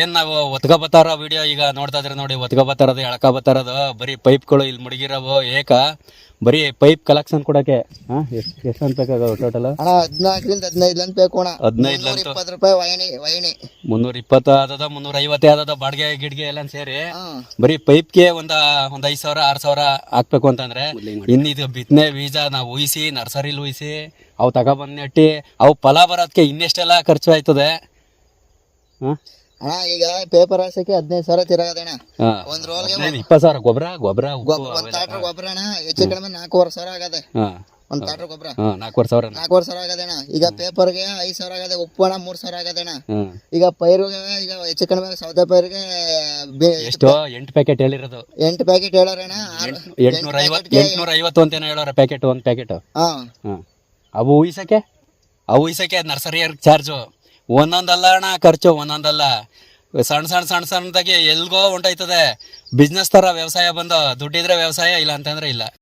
ಏನ್ ನಾವು ಒತ್ಕ ಬತ್ತಾರ ವಿಡಿಯೋ ಈಗ ನೋಡ್ತಾ ಇದ್ರೆ ನೋಡಿ ಒತ್ಕ ಬತ್ತಾರದು ಎಳಕ ಬತ್ತಾರದು ಬರೀ ಪೈಪ್ಗಳು ಇಲ್ಲಿ ಮುಡಿಗಿರವು ಏಕ. ಬರೀ ಪೈಪ್ ಕಲೆಕ್ಷನ್ ಕೊಡಕ್ಕೆ. ಎಷ್ಟು ಎಷ್ಟು ಅಂತ ಬೇಕಾಗವು ಟೋಟಲ್ ಅಣ್ಣ ಹದಿನಾಲ್ಕರಿಂದ ಹದಿನೈದು ಲಂಚ್ ಬೇಕು ಅಣ್ಣ. ಹದಿನೈದು ಮುನ್ನೂರ ಇಪ್ಪತ್ತು ರೂಪಾಯಿ ವೈನಿ ವೈನಿ ಮುನ್ನೂರ ಇಪ್ಪತ್ತು ಆದದ ಮುನ್ನೂರ ಐವತ್ತೇ ಆದದ ಬಾಡಿಗೆ ಗಿಡ್ಗೆ ಎಲ್ಲ ಸೇರಿ. ಬರೀ ಪೈಪ್ಗೆ ಒಂದ ಒಂದ್ ಐದ್ ಸಾವಿರ ಆರ್ ಸಾವಿರ ಹಾಕ್ಬೇಕು ಅಂತಂದ್ರೆ ಇನ್ ಇದು ಬಿತ್ತನೆ ಬೀಜ ನಾವು ಉಯಿಸಿ ನರ್ಸರಿಲಿ ಉಯಿಸಿ ಅವು ತಗೊಬಂದ್ ನೆಟ್ಟಿ ಅವು ಫಲ ಬರೋದಕ್ಕೆ ಇನ್ನೆಷ್ಟೆಲ್ಲ ಖರ್ಚು ಆಯ್ತದೆ? ಹಾ? ಅಣ್ಣ ಈಗ ಪೇಪರ್ ಹಾಸಕ್ಕೆ ಹದಿನೈದು ಸಾವಿರ ತಿರಗದಣ್ಣ. ಒಂದ್ ರೋಲ್ಗೆ ಇಪ್ಪತ್ತು ಸಾವಿರ ಗೊಬ್ಬರ ಗೊಬ್ಬರ ಒಂದ್ ತಾಟ್ರ ಗೊಬ್ಬರ ಅಣ್ಣ ಹೆಚ್ಚು ಕಡಿಮೆ ನಾಲ್ಕೂವರೆ ಸಾವಿರ ಆಗದೆ. ಹಾ. ಒಂದ್ ತಾಟ್ರ ಗೊಬ್ಬರ. ನಾಲ್ಕೂವರೆ ಸಾವಿರ ನಾಲ್ಕೂವರೆ ಸಾವಿರ ಆಗದಣ್ಣ ಈಗ ಪೇಪರ್ಗೆ ಐದು ಸಾವಿರ ಆಗದೆ ಉಪ್ಪು ಅಣ್ಣ ಮೂರ್ ಸಾವಿರ ಆಗದಣ್ಣ ಈಗ ಪೈರುಗೆ ಈಗ ಹೆಚ್ಚು ಕಡಿಮೆ ಸೌದೆ ಪೈರಿಗೆ ಬೆ- ಎಷ್ಟು ಎಂಟು ಪ್ಯಾಕೆಟ್ ಹೇಳಿರೋದು. ಎಂಟು ಪ್ಯಾಕೆಟ್ ಹೇಳೋರಣ್ಣ ಆರು- ಎಂಟ್ನೂರ ಐವತ್ತು ಎಂಟ್ನೂರ ಐವತ್ತು ಅಂತೇನೋ ಹೇಳೋರ ಪ್ಯಾಕೆಟ್ ಒಂದು ಪ್ಯಾಕೆಟ್ ಹಾ. ಹಾಂ ಅವು ಉಯ್ಸಕ್ಕೆ? ಅವು ಉಯ್ಸಕ್ಕೆ ನರ್ಸರಿಯರ್ ಚಾರ್ಜು ಒಂದೊಂದಲ್ಲ ಅಣ್ಣ, ಖರ್ಚು ಒಂದೊಂದಲ್ಲ. ಸಣ್ಣ ಸಣ್ಣ ಸಣ್ಣ ಸಣ್ಣದಾಗಿ ಎಲ್ಗೋ ಹೊಂಟೋಯ್ತದೆ ಬಿಸ್ನೆಸ್ ಥರ ವ್ಯವಸಾಯ ಬಂದು, ದುಡ್ಡಿದ್ರೆ ವ್ಯವಸಾಯ ಇಲ್ಲ ಅಂತಂದ್ರೆ ಇಲ್ಲ.